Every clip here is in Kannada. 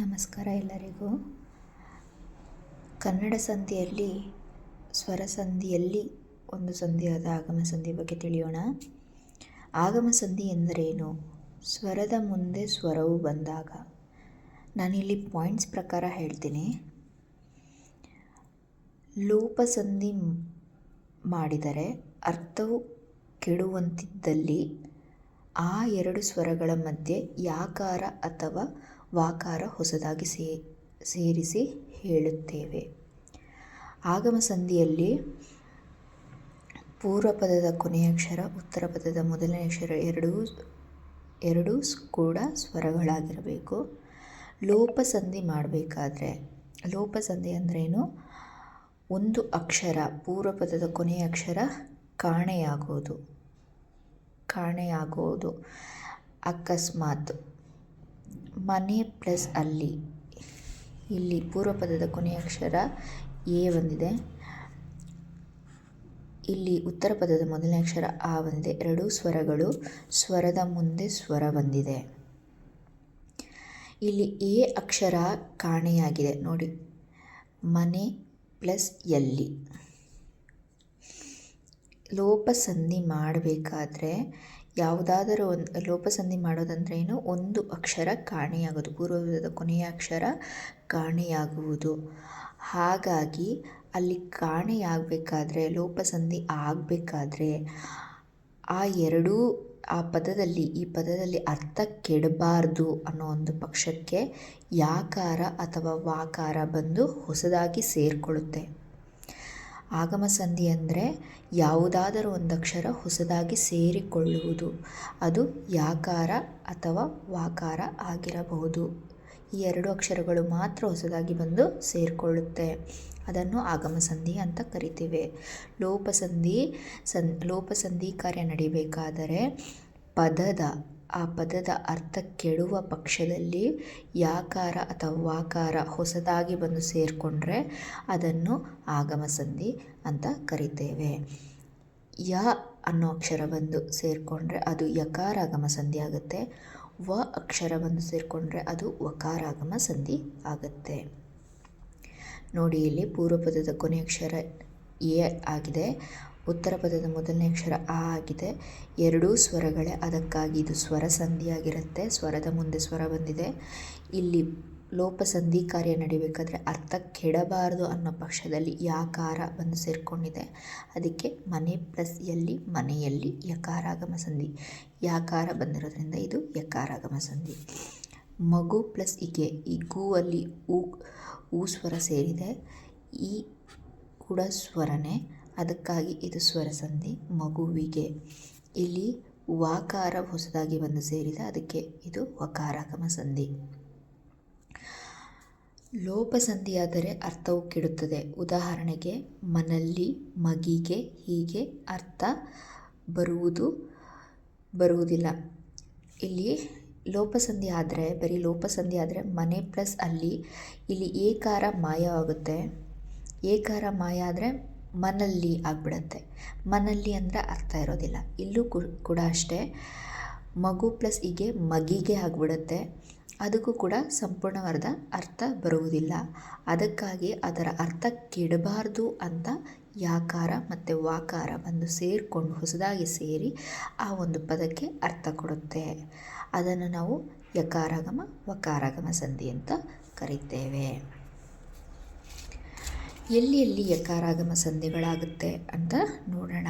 ನಮಸ್ಕಾರ ಎಲ್ಲರಿಗೂ. ಕನ್ನಡ ಸಂಧಿಯಲ್ಲಿ ಸ್ವರ ಸಂಧಿಯಲ್ಲಿ ಒಂದು ಸಂಧಿಯಾದ ಆಗಮ ಸಂಧಿ ಬಗ್ಗೆ ತಿಳಿಯೋಣ. ಆಗಮ ಸಂಧಿ ಎಂದರೇನು? ಸ್ವರದ ಮುಂದೆ ಸ್ವರವು ಬಂದಾಗ. ನಾನಿಲ್ಲಿ ಪಾಯಿಂಟ್ಸ್ ಪ್ರಕಾರ ಹೇಳ್ತೀನಿ. ಲೋಪಸಂಧಿ ಮಾಡಿದರೆ ಅರ್ಥವು ಕೆಡುವಂತಿದ್ದಲ್ಲಿ ಆ ಎರಡು ಸ್ವರಗಳ ಮಧ್ಯೆ ಯಾಕಾರ ಅಥವಾ ವಾಕಾರ ಹೊಸದಾಗಿ ಸೇರಿಸಿ ಹೇಳುತ್ತೇವೆ. ಆಗಮ ಸಂಧಿಯಲ್ಲಿ ಪೂರ್ವ ಪದದ ಕೊನೆಯ ಅಕ್ಷರ, ಉತ್ತರ ಪದದ ಮೊದಲನೇ ಅಕ್ಷರ ಎರಡೂ ಎರಡೂ ಕೂಡ ಸ್ವರಗಳಾಗಿರಬೇಕು. ಲೋಪ ಸಂಧಿ ಮಾಡಬೇಕಾದ್ರೆ, ಲೋಪ ಸಂಧಿ ಅಂದ್ರೇನು? ಒಂದು ಅಕ್ಷರ, ಪೂರ್ವ ಪದದ ಕೊನೆಯ ಅಕ್ಷರ ಕಾಣೆಯಾಗೋದು ಕಾಣೆಯಾಗೋದು. ಅಕಸ್ಮಾತ್ ಮನೆ ಪ್ಲಸ್ ಅಲ್ಲಿ. ಇಲ್ಲಿ ಪೂರ್ವ ಪದದ ಕೊನೆಯ ಅಕ್ಷರ ಎ ಬಂದಿದೆ. ಇಲ್ಲಿ ಉತ್ತರ ಪದದ ಮೊದಲನೇ ಅಕ್ಷರ ಆ ಬಂದಿದೆ. ಎರಡೂ ಸ್ವರಗಳು, ಸ್ವರದ ಮುಂದೆ ಸ್ವರ ಬಂದಿದೆ. ಇಲ್ಲಿ ಎ ಅಕ್ಷರ ಕಾಣೆಯಾಗಿದೆ. ನೋಡಿ, ಮನೆ ಪ್ಲಸ್ ಎಲ್ಲಿ. ಲೋಪ ಸಂಧಿ ಮಾಡಬೇಕಾದ್ರೆ ಯಾವುದಾದರೂ ಒಂದು ಲೋಪಸಂಧಿ ಮಾಡೋದಂದ್ರೆ ಏನು? ಒಂದು ಅಕ್ಷರ ಕಾಣೆಯಾಗೋದು. ಪೂರ್ವದ ಕೊನೆಯ ಅಕ್ಷರ ಕಾಣೆಯಾಗುವುದು. ಹಾಗಾಗಿ ಅಲ್ಲಿ ಕಾಣೆಯಾಗಬೇಕಾದ್ರೆ, ಲೋಪಸಂಧಿ ಆಗಬೇಕಾದ್ರೆ ಆ ಎರಡೂ ಆ ಪದದಲ್ಲಿ, ಈ ಪದದಲ್ಲಿ ಅರ್ಥ ಕೆಡಬಾರ್ದು ಅನ್ನೋ ಒಂದು ಪಕ್ಷಕ್ಕೆ ಯಾಕಾರ ಅಥವಾ ವಾಕಾರ ಬಂದು ಹೊಸದಾಗಿ ಸೇರಿಕೊಳ್ಳುತ್ತೆ. ಆಗಮ ಸಂಧಿ ಅಂದರೆ ಯಾವುದಾದರೂ ಒಂದು ಅಕ್ಷರ ಹೊಸದಾಗಿ ಸೇರಿಕೊಳ್ಳುವುದು. ಅದು ಯಾಕಾರ ಅಥವಾ ವಾಕಾರ ಆಗಿರಬಹುದು. ಈ ಎರಡು ಅಕ್ಷರಗಳು ಮಾತ್ರ ಹೊಸದಾಗಿ ಬಂದು ಸೇರಿಕೊಳ್ಳುತ್ತೆ. ಅದನ್ನು ಆಗಮ ಸಂಧಿ ಅಂತ ಕರಿತೀವಿ. ಲೋಪಸಂಧಿ ಸಂ ಲೋಪಸಂಧಿ ಕಾರ್ಯ ನಡಿಬೇಕಾದರೆ ಪದದ ಆ ಪದದ ಅರ್ಥ ಕೆಡುವ ಪಕ್ಷದಲ್ಲಿ ಯಾಕಾರ ಅಥವಾ ವಾಕಾರ ಹೊಸದಾಗಿ ಬಂದು ಸೇರಿಕೊಂಡ್ರೆ ಅದನ್ನು ಆಗಮ ಸಂಧಿ ಅಂತ ಕರಿತೇವೆ. ಯ ಅನ್ನೋ ಅಕ್ಷರ ಬಂದು ಸೇರಿಕೊಂಡ್ರೆ ಅದು ಯಕಾರಾಗಮ ಸಂಧಿ ಆಗುತ್ತೆ. ವ ಅಕ್ಷರ ಬಂದು ಸೇರಿಕೊಂಡ್ರೆ ಅದು ವಕಾರಾಗಮ ಸಂಧಿ ಆಗುತ್ತೆ. ನೋಡಿ ಇಲ್ಲಿ ಪೂರ್ವಪದದ ಕೊನೆಯಕ್ಷರ ಎ ಆಗಿದೆ. ಉತ್ತರ ಪದದ ಮೊದಲನೇ ಅಕ್ಷರ ಆ ಆಗಿದೆ. ಎರಡೂ ಸ್ವರಗಳೇ ಅದಕ್ಕಾಗಿ ಇದು ಸ್ವರ ಸಂಧಿಯಾಗಿರುತ್ತೆ ಸ್ವರದ ಮುಂದೆ ಸ್ವರ ಬಂದಿದೆ. ಇಲ್ಲಿ ಲೋಪ ಸಂಧಿ ಕಾರ್ಯ ನಡಿಬೇಕಾದ್ರೆ ಅರ್ಥ ಕೆಡಬಾರದು ಅನ್ನೋ ಪಕ್ಷದಲ್ಲಿ ಯಾಕಾರ ಬಂದು ಸೇರಿಕೊಂಡಿದೆ. ಅದಕ್ಕೆ ಮನೆ ಪ್ಲಸ್ ಎಲ್ಲಿ, ಮನೆಯಲ್ಲಿ ಯಕಾರಾಗಮ ಸಂಧಿ ಯಾಕಾರ ಬಂದಿರೋದ್ರಿಂದ ಇದು ಯಕಾರಾಗಮ ಸಂಧಿ ಮಗು ಪ್ಲಸ್ ಇಗೆ ಈ ಗು ಅಲ್ಲಿ ಊ ಊ ಸ್ವರ ಸೇರಿದೆ. ಈ ಕೂಡ ಸ್ವರನೇ ಅದಕ್ಕಾಗಿ ಇದು ಸ್ವರ ಸಂಧಿ, ಮಗುವಿಗೆ. ಇಲ್ಲಿ ವಾಕಾರ ಹೊಸದಾಗಿ ಬಂದು ಸೇರಿದ, ಅದಕ್ಕೆ ಇದು ವಕಾರಾಗಮ ಸಂಧಿ. ಲೋಪ ಸಂಧಿಯಾದರೆ ಅರ್ಥವು ಕೆಡುತ್ತದೆ. ಉದಾಹರಣೆಗೆ, ಮನಲ್ಲಿ ಮಗಿಗೆ ಹೀಗೆ ಅರ್ಥ ಬರುವುದು, ಬರುವುದಿಲ್ಲ. ಇಲ್ಲಿ ಲೋಪಸಂಧಿ ಆದರೆ, ಬರೀ ಲೋಪಸಂಧಿ ಆದರೆ ಮನೆ ಪ್ಲಸ್ ಅಲ್ಲಿ, ಇಲ್ಲಿ ಏಕಾರ ಮಾಯವಾಗುತ್ತೆ. ಏಕಾರ ಮಾಯ ಆದರೆ ಮನಲ್ಲಿ ಆಗಿಬಿಡತ್ತೆ. ಮನಲ್ಲಿ ಅಂದರೆ ಅರ್ಥ ಇರೋದಿಲ್ಲ. ಇಲ್ಲೂ ಕೂಡ ಅಷ್ಟೇ, ಮಗು ಪ್ಲಸ್ ಹೀಗೆ ಮಗಿಗೆ ಆಗಿಬಿಡುತ್ತೆ. ಅದಕ್ಕೂ ಕೂಡ ಸಂಪೂರ್ಣವಾದ ಅರ್ಥ ಬರುವುದಿಲ್ಲ. ಅದಕ್ಕಾಗಿ ಅದರ ಅರ್ಥ ಕೆಡಬಾರ್ದು ಅಂತ ಯಾಕಾರ ಮತ್ತು ವಾಕಾರ ಬಂದು ಸೇರಿಕೊಂಡು ಹೊಸದಾಗಿ ಸೇರಿ ಆ ಒಂದು ಪದಕ್ಕೆ ಅರ್ಥ ಕೊಡುತ್ತೆ. ಅದನ್ನು ನಾವು ಯಕಾರಾಗಮ, ವಕಾರಾಗಮ ಸಂಧಿ ಅಂತ ಕರಿತೇವೆ. ಎಲ್ಲಿ ಎಲ್ಲಿ ಯಕಾರಾಗಮ ಸಂಧಿಗಳಾಗುತ್ತೆ ಅಂತ ನೋಡೋಣ.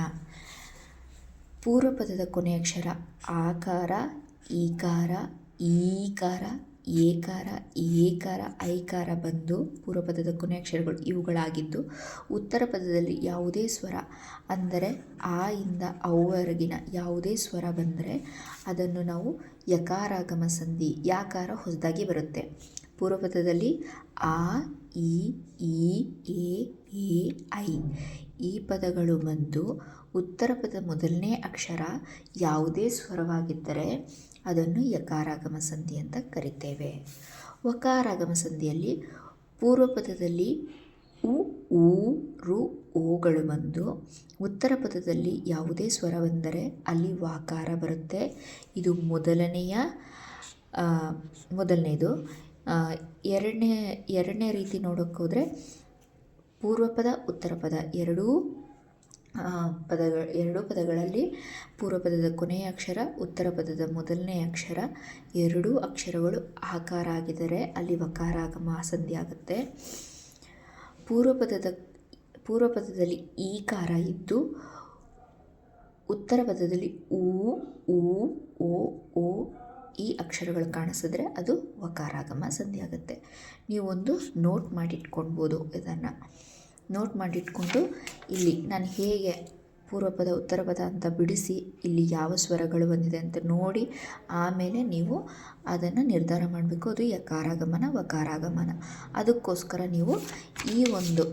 ಪೂರ್ವ ಪದದ ಕೊನೆಯ ಅಕ್ಷರ ಆಕಾರ, ಈಕಾರ ಈಕಾರ, ಏಕಾರ ಏಕಾರ, ಐಕಾರ ಬಂದು ಪೂರ್ವ ಪದದ ಕೊನೆಯ ಅಕ್ಷರಗಳು ಇವುಗಳಾಗಿದ್ದು, ಉತ್ತರ ಪದದಲ್ಲಿ ಯಾವುದೇ ಸ್ವರ ಅಂದರೆ ಆ ಇಂದ ಅವರೆಗಿನ ಯಾವುದೇ ಸ್ವರ ಬಂದರೆ ಅದನ್ನು ನಾವು ಯಕಾರಾಗಮ ಸಂಧಿ, ಯಾಕಾರ ಹೊಸದಾಗಿ ಬರುತ್ತೆ. ಪೂರ್ವಪದದಲ್ಲಿ ಆ ಇ ಈ ಎ ಎ, ಐ. ಈ ಪದಗಳು ಬಂದು ಉತ್ತರ ಪದ ಮೊದಲನೇ ಅಕ್ಷರ ಯಾವುದೇ ಸ್ವರವಾಗಿದ್ದರೆ ಅದನ್ನು ಯಕಾರಾಗಮ ಸಂಧಿ ಅಂತ ಕರಿತೇವೆ. ವಕಾರಾಗಮ ಸಂಧಿಯಲ್ಲಿ ಪೂರ್ವ ಪದದಲ್ಲಿ ಉ ಊ ರು ಓಗಳು ಬಂದು ಉತ್ತರ ಪದದಲ್ಲಿ ಯಾವುದೇ ಸ್ವರ ಬಂದರೆ ಅಲ್ಲಿ ವಾಕಾರ ಬರುತ್ತೆ. ಇದು ಮೊದಲನೆಯ ಮೊದಲನೇದು ಎರಡನೇ ಎರಡನೇ ರೀತಿ ನೋಡೋಕ್ಕೆ ಹೋದರೆ ಪೂರ್ವ ಪದ, ಉತ್ತರ ಪದ ಎರಡೂ ಪದಗಳ, ಎರಡೂ ಪದಗಳಲ್ಲಿ ಪೂರ್ವ ಪದದ ಕೊನೆಯ ಅಕ್ಷರ, ಉತ್ತರ ಪದದ ಮೊದಲನೇ ಅಕ್ಷರ ಎರಡೂ ಅಕ್ಷರಗಳು ಆಕಾರ ಆಗಿದರೆ ಅಲ್ಲಿ ವಕಾರ, ಆಗಮ ಸಂಧಿ ಆಗುತ್ತೆ. ಪೂರ್ವ ಪದದ, ಪೂರ್ವ ಪದದಲ್ಲಿ ಈಕಾರ ಇದ್ದು ಉತ್ತರ ಪದದಲ್ಲಿ ಊ ಊ, ಓ ಅಕ್ಷರಗಳು ಕಾಣಿಸಿದ್ರೆ ಅದು ವಕಾರಾಗಮ ಸಂಧಿ ಆಗುತ್ತೆ. ನೀವೊಂದು ನೋಟ್ ಮಾಡಿಟ್ಕೊಳ್ಬೋದು ಇದನ್ನು. ನೋಟ್ ಮಾಡಿಟ್ಕೊಂಡು ಇಲ್ಲಿ ನಾನು ಹೇಗೆ ಪೂರ್ವ ಪದ, ಉತ್ತರ ಪದ ಅಂತ ಬಿಡಿಸಿ ಇಲ್ಲಿ ಯಾವ ಸ್ವರಗಳು ಬಂದಿದೆ ಅಂತ ನೋಡಿ ಆಮೇಲೆ ನೀವು ಅದನ್ನು ನಿರ್ಧಾರ ಮಾಡಬೇಕು. ಅದು ಯಕಾರಾಗಮನ, ವಕಾರಾಗಮನ. ಅದಕ್ಕೋಸ್ಕರ ನೀವು ಈ ಒಂದು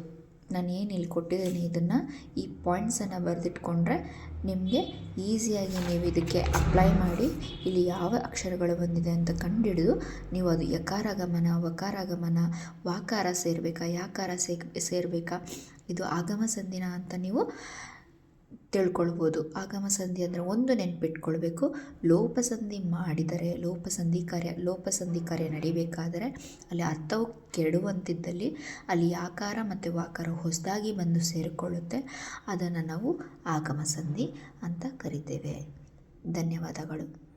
ನಾನು ಏನು ಇಲ್ಲಿ ಕೊಟ್ಟಿದ್ದೀನಿ ಇದನ್ನು, ಈ ಪಾಯಿಂಟ್ಸನ್ನು ಬರೆದಿಟ್ಕೊಂಡ್ರೆ ನಿಮಗೆ ಈಸಿಯಾಗಿ ನೀವು ಇದಕ್ಕೆ ಅಪ್ಲೈ ಮಾಡಿ ಇಲ್ಲಿ ಯಾವ ಅಕ್ಷರಗಳು ಬಂದಿದೆ ಅಂತ ಕಂಡುಹಿಡಿದು ನೀವು ಅದು ಯಕಾರಾಗಮನ, ವಕಾರಾಗಮನ, ವಾಕಾರ ಸೇರಬೇಕಾ, ಯಾಕಾರ ಸೇರಬೇಕಾ, ಇದು ಆಗಮ ಸಂಧಿನ ಅಂತ ನೀವು ತಿಳ್ಕೊಳ್ಬೋದು. ಆಗಮ ಸಂಧಿ ಅಂದರೆ ಒಂದು ನೆನ್ಪಿಟ್ಕೊಳ್ಬೇಕು. ಲೋಪಸಂಧಿ ಮಾಡಿದರೆ, ಲೋಪಸಂಧಿ ಕಾರ್ಯ ಲೋಪಸಂಧಿ ಕಾರ್ಯ ನಡಿಬೇಕಾದರೆ ಅಲ್ಲಿ ಅರ್ಥವು ಕೆಡುವಂತಿದ್ದಲ್ಲಿ ಅಲ್ಲಿ ಆಕಾರ ಮತ್ತು ವಾಕಾರ ಹೊಸದಾಗಿ ಬಂದು ಸೇರಿಕೊಳ್ಳುತ್ತೆ. ಅದನ್ನು ನಾವು ಆಗಮ ಸಂಧಿ ಅಂತ ಕರಿತೇವೆ. ಧನ್ಯವಾದಗಳು.